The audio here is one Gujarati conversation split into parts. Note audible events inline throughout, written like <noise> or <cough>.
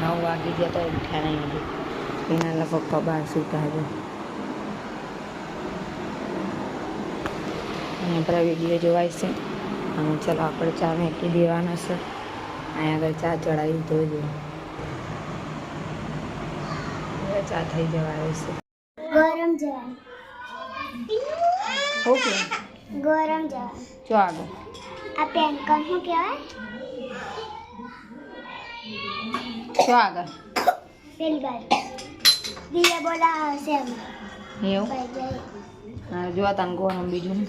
નવ વાગી ગયા તો ઉઠ્યા નહીં હજી. એના લોકો કબાર સૂતા હજુ અને આપણા વીડિયો જોવાય છે. અને ચલો આપણે ચા મેકી દેવાના છે. અહીંયા આગળ ચા ચડાવી દોજો ચા થઈ જવાય છે. ગરમ જવાય ઓકે. ગરમ જવાય જો આગળ. આ પેન કન શું કહેવાય? ચો આગળ પેલી બાજુ દિયા બોલાવશે અમે એવું હા જોવા તને ગોરમ બીજું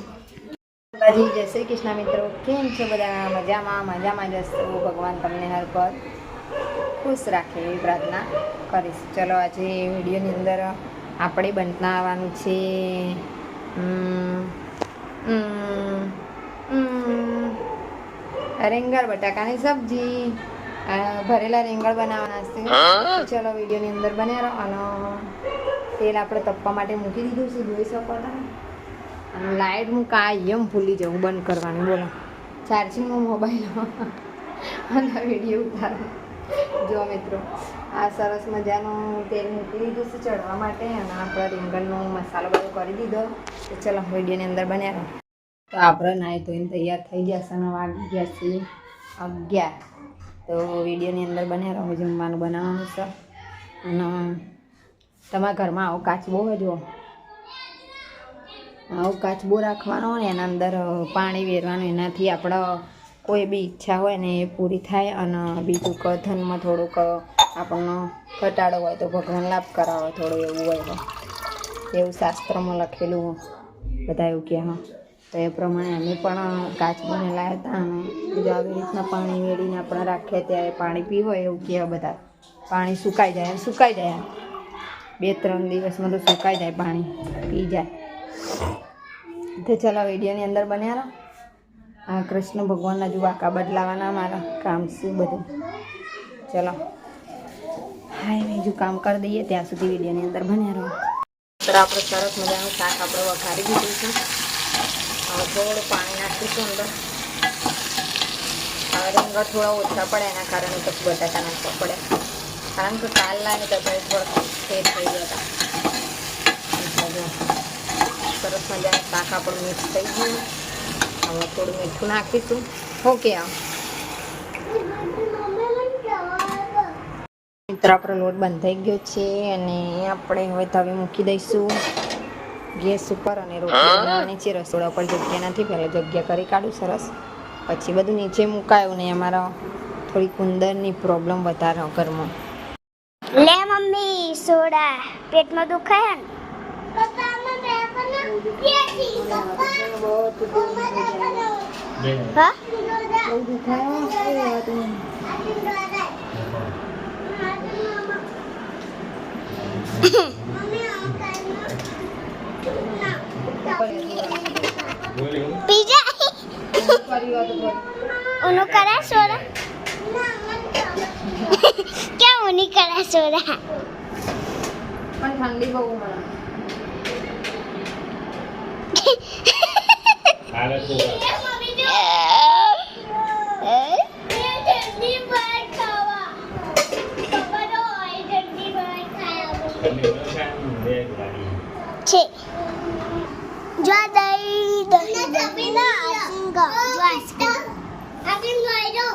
બાજી જય શ્રી કૃષ્ણ મિત્રો કેમ છો બધા મજામાં મજામાં જશો ભગવાન તમને હર પર ખુશ રાખે એવી પ્રાર્થના કરીશ ચલો આજે વિડીયોની અંદર આપણે બનાવવાનું છે રેંગર બટાકાની સબ્જી ભરેલા રીંગણ બનાવવાના છે. ચલો વિડીયોની અંદર બન્યા રહો. અને તેલ આપણે તપવા માટે મૂકી દીધું છે જોઈ શકો તમે. અને લાઇટ હું કાયમ ભૂલી જાઉં બંધ કરવાનું બોલો. ચાર્જિંગમાં મોબાઈલ. અને વીડિયો ઉતારો. જો મિત્રો આ સરસ મજાનું તેલ મૂકી દીધું છે ચડવા માટે. અને આપણે રીંગણનો મસાલો બધો કરી દીધો. તો ચલો વિડીયોની અંદર બન્યા રહો. તો આપણે નાહી ધોઈને તૈયાર થઈ ગયા છે અને વાગી ગયા છે અગિયાર. તો વિડીયોની અંદર બન્યા રહો જમવાનું બનાવવાનું છે. અને તમારા ઘરમાં આવો કાચબો હોય જો આવો કાચબો રાખવાનો ને, એના અંદર પાણી વેરવાનું, એનાથી આપણે કોઈ બી ઈચ્છા હોય ને એ પૂરી થાય અને બીજું ક ધનમાં થોડુંક આપણનો ઘટાડો હોય તો ભગવાન લાભ કરાવે, થોડું એવું હોય એવું શાસ્ત્રમાં લખેલું બધા એવું કહે, હા. તો એ પ્રમાણે અમે પણ કાચબોને લાવ્યા હતા અને જો આવી રીતના પાણી વેળીને આપણે રાખીએ ત્યારે પાણી પીવો એવું કહેવાય બધા. પાણી સુકાઈ જાય સુકાઈ જાય. બે ત્રણ દિવસમાં તો સુકાઈ જાય પાણી, પી જાય. તો ચાલો વિડીયોની અંદર બન્યા રહો. આ કૃષ્ણ ભગવાનના જો વાંકા બદલાવાના મારા કામ શું બધું. ચલો. હાય બીજું કામ કરી દઈએ, ત્યાં સુધી વિડીયોની અંદર બન્યા રહો. તો આપણે સરસ મજાનું શાક આપણે વઘારી દીધું છે. થોડું પાણી નાખીશું અંદર. રીંગણ થોડા ઓછા પડે, એના કારણે પછી બટાકા નાખવા પડે. કારણ કે કાલ લાવીને તો ભાઈ થોડા ફેર થઈ ગયા હતા. સરસ મજાનું શાક આપણું મિક્સ થઈ ગયું. હવે થોડું મીઠું નાખીશું. ઓકે આમ મિત્ર, આપણો લોટ બંધ થઈ ગયો છે અને આપણે હવે તવી મૂકી દઈશું. ગેસ ઉપર અને રોટલી નીચે રસોડા પર જગ્યા નથી પહેલાં જગ્યા કરી કાઢું સરસ. પછી બધું નીચે મુકાયું ને અમારા થોડી કુંદરની પ્રોબ્લેમ વધારે ઘરમાં લે મમ્મી સોડા. પેટમાં દુખાય ને? હા. <laughs> પીઝા ઉનો કરા સોડા ક્યાં ઉની કરા સોડા પણ ઠંડી બહુ મને. <laughs> લઈ જો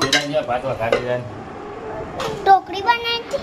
પેલા જેવા ભાત વઘારી જાય ટોકરી બનાવી